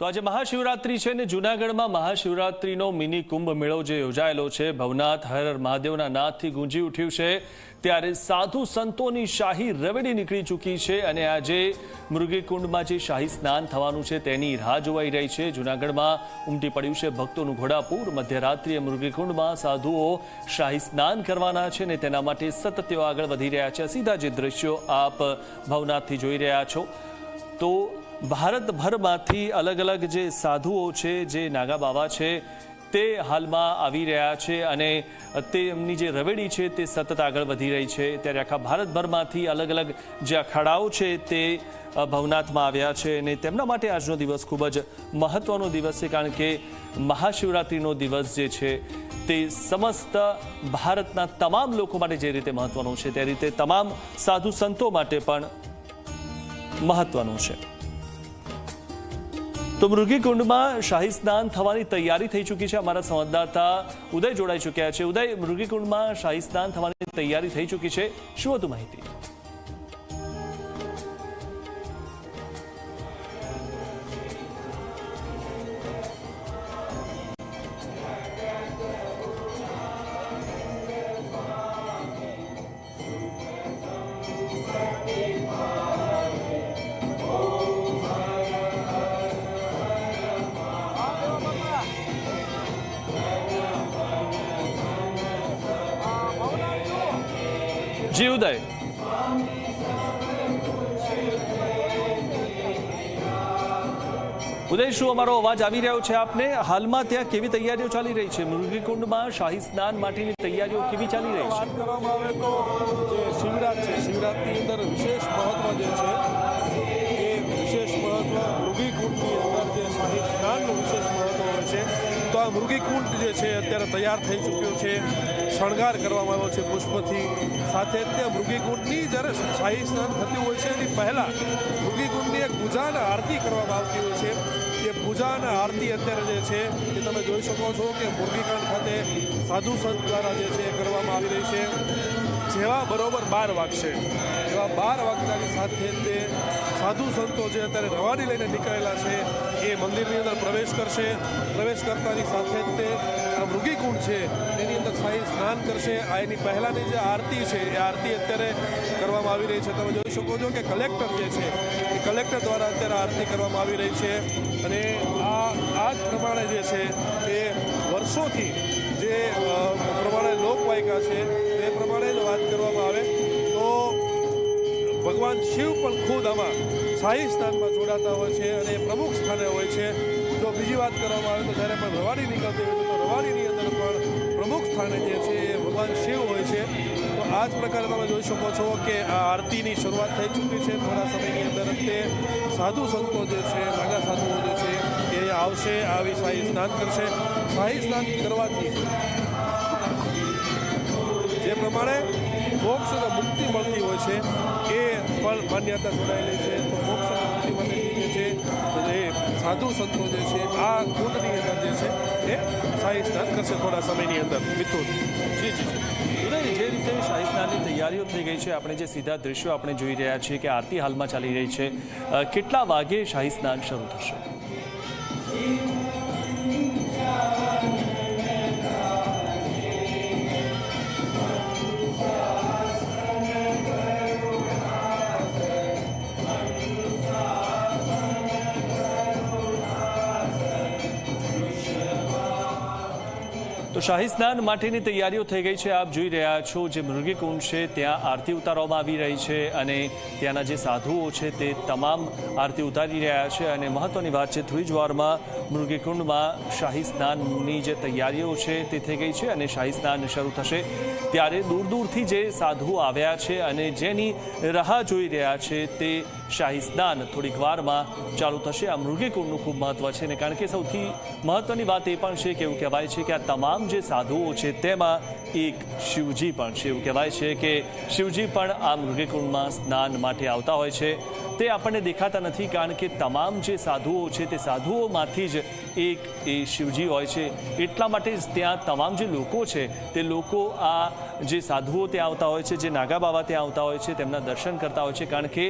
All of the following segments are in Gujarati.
તો આજે મહાશિવરાત્રી છે ને જૂનાગઢમાં મહાશિવરાત્રીનો મિની કુંભ મેળો જે યોજાયેલો છે, ભવનાથ હર હર મહાદેવના નાદથી ગુંજી ઉઠ્યું છે. ત્યારે સાધુ સંતોની શાહી રવેડી નીકળી ચૂકી છે અને આજે મૃગીકુંડમાં જે શાહી સ્નાન થવાનું છે તેની રાહ જોવાઈ રહી છે. જૂનાગઢમાં ઉમટી પડ્યું છે ભક્તોનું ઘોડાપૂર. મધ્યરાત્રિએ મૃગીકુંડમાં સાધુઓ શાહી સ્નાન કરવાના છે ને તેના માટે સતત તેઓ આગળ વધી રહ્યા છે. સીધા જે દ્રશ્યો આપ ભવનાથથી જોઈ રહ્યા છો. તો ભારતભરમાંથી અલગ અલગ જે સાધુઓ છે, જે નાગા બાવા છે, તે હાલમાં આવી રહ્યા છે અને તેમની જે રવેડી છે, તે સતત આગળ વધી રહી છે. ત્યારે આખા ભારતભરમાંથી અલગ અલગ જે અખાડાઓ છે, તે ભવનાથમાં આવ્યા છે અને તેમના માટે આજનો દિવસ ખૂબ જ મહત્વનો દિવસ છે, કારણ કે મહાશિવરાત્રિનો દિવસ જે છે, તે સમસ્ત ભારતના તમામ લોકો માટે જે રીતે મહત્વનો છે, તે રીતે તમામ સાધુ સંતો માટે પણ મહત્વનું છે. તો મૃગીકુંડમાં શાહી સ્નાન થવાની તૈયારી થઈ ચૂકી છે અમારા સંવાદદાતા ઉદય જોડાઈ ચૂક્યા છે. ઉદય, મૃગીકુંડમાં શાહી સ્નાન થવાની તૈયારી થઈ ચૂકી છે. શું હતું માહિતી? જી ઉદય શું અમારો અવાજ આવી રહ્યો છે આપને? હાલમાં ત્યાં કેવી તૈયારીઓ ચાલી રહી છે? મૃગીકુંડમાં શાહી સ્નાન માટેની તૈયારીઓ કેવી ચાલી રહી છે? શિવરાત છે શિવરાતની અંદર વિશેષ મહત્વ મૃગીકુંડ જે છે અત્યારે તૈયાર થઈ ચૂક્યો છે. શણગાર કરવામાં આવ્યો છે પુષ્પથી. સાથે જ ત્યાં મૃગીકુંડની જ્યારે શાહી સ્નાન થતું હોય છે, એની પહેલાં મૃગીકુંડની એક પૂજા અને આરતી કરવામાં આવતી હોય છે. એ પૂજા અને આરતી અત્યારે જે છે, એ તમે જોઈ શકો છો કે મુરગીકાંડ ખાતે સાધુ સંત દ્વારા જે છે એ કરવામાં આવી રહી છે. જેવા બરોબર બાર વાગશે. એવા બાર વાગતાની સાથે તે સાધુ સંતો જે અત્યારે રવાની લઈને નીકળેલા છે, એ મંદિરની અંદર પ્રવેશ કરશે. પ્રવેશ કરતાની સાથે જ તે આ મૃગીકુંડ છે, એની અંદર સાંઈ સ્નાન કરશે. આ એની પહેલાંની જે આરતી છે, એ આરતી અત્યારે કરવામાં આવી રહી છે. તમે જોઈ શકો છો કે કલેક્ટર જે છે, એ કલેક્ટર દ્વારા અત્યારે આરતી કરવામાં આવી રહી છે. અને આ આ જ પ્રમાણે જે છે, એ વર્ષોથી જે પ્રમાણે લોકવાયકા છે, તે પ્રમાણે જ વાત કરવામાં ભગવાન શિવ પણ ખુદ આમાં શાહી સ્નાનમાં જોડાતા હોય છે અને પ્રમુખ સ્થાને હોય છે. જો બીજી વાત કરવામાં આવે તો જ્યારે પણ રવાડી નીકળતી હોય તો રવાડીની અંદર પણ પ્રમુખ સ્થાને જે છે એ ભગવાન શિવ હોય છે. તો આ જ પ્રકારે તમે જોઈ શકો છો કે આ આરતીની શરૂઆત થઈ ચૂકી છે. થોડા સમયની અંદર તે સાધુ સંતો જે છે, નાગા સાધુઓ જે છે, એ આવશે, આવી શાહી સ્નાન કરશે. શાહી સ્નાન કરવાથી જે પ્રમાણે મોક્ષ અને મુક્તિ મળતી હોય છે એ પણ માન્યતા જોડાયેલી છે, તો મોક્ષ અને મુક્તિ માટેની જે છે એ સાધુ સંતો જે છે, આ કુંડની અંદર જે છે, એ શાહી સ્નાન કરશે થોડા સમયની અંદર. મિથુન. જી જી, જે. રીતે શાહી સ્નાનની તૈયારીઓ થઈ ગઈ છે, આપણે જે સીધા દ્રશ્યો આપણે જોઈ રહ્યા છીએ કે આરતી હાલમાં ચાલી રહી છે કેટલા વાગે શાહી સ્નાન શરૂ થશે? તો શાહી સ્નાન માટેની તૈયારીઓ થઈ ગઈ છે. આપ જોઈ રહ્યા છો જે મૃગીકુંડ છે, ત્યાં આરતી ઉતારવામાં આવી રહી છે અને ત્યાંના જે સાધુઓ છે તે તમામ આરતી ઉતારી રહ્યા છે અને મહત્વની વાત છે થોડી જ વારમાં મૃગીકુંડમાં શાહી સ્નાનની જે તૈયારીઓ છે તે થઈ ગઈ છે અને શાહી સ્નાન શરૂ થશે ત્યારે દૂર દૂરથી જે સાધુઓ આવ્યા છે અને જેની રાહ જોઈ રહ્યા છે તે શાહી સ્નાન થોડીક વારમાં ચાલુ થશે. આ મૃગીકુંડનું ખૂબ મહત્વ છે ને કારણ કે સૌથી મહત્વની વાત એ પણ છે કે એવું કહેવાય છે કે આ તમામ જે સાધુઓ છે તેમાં એક શિવજી પણ છે. એવું કહેવાય છે કે શિવજી પણ આ મૃગીકુંડમાં સ્નાન માટે આવતા હોય છે. તે આપણને દેખાતા નથી, કારણ કે તમામ જે સાધુઓ છે તે સાધુઓમાંથી જ એક એ શિવજી હોય છે. એટલા માટે જ ત્યાં તમામ જે લોકો છે, તે લોકો આ જે સાધુઓ ત્યાં આવતા હોય છે, જે નાગા બાબા ત્યાં આવતા હોય છે, તેમના દર્શન કરતા હોય છે, કારણ કે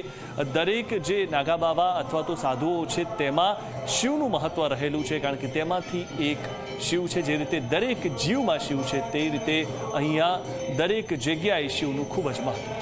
દરેક જે નાગા બાબા અથવા તો સાધુઓ છે, તેમાં શિવનું મહત્વ રહેલું છે, કારણ કે તેમાંથી એક શિવ છે, જે રીતે દરેક જીવમાં શિવ છે, તે રીતે અહીંયા દરેક જગ્યાએ શિવનું ખૂબ જ મહત્વ છે.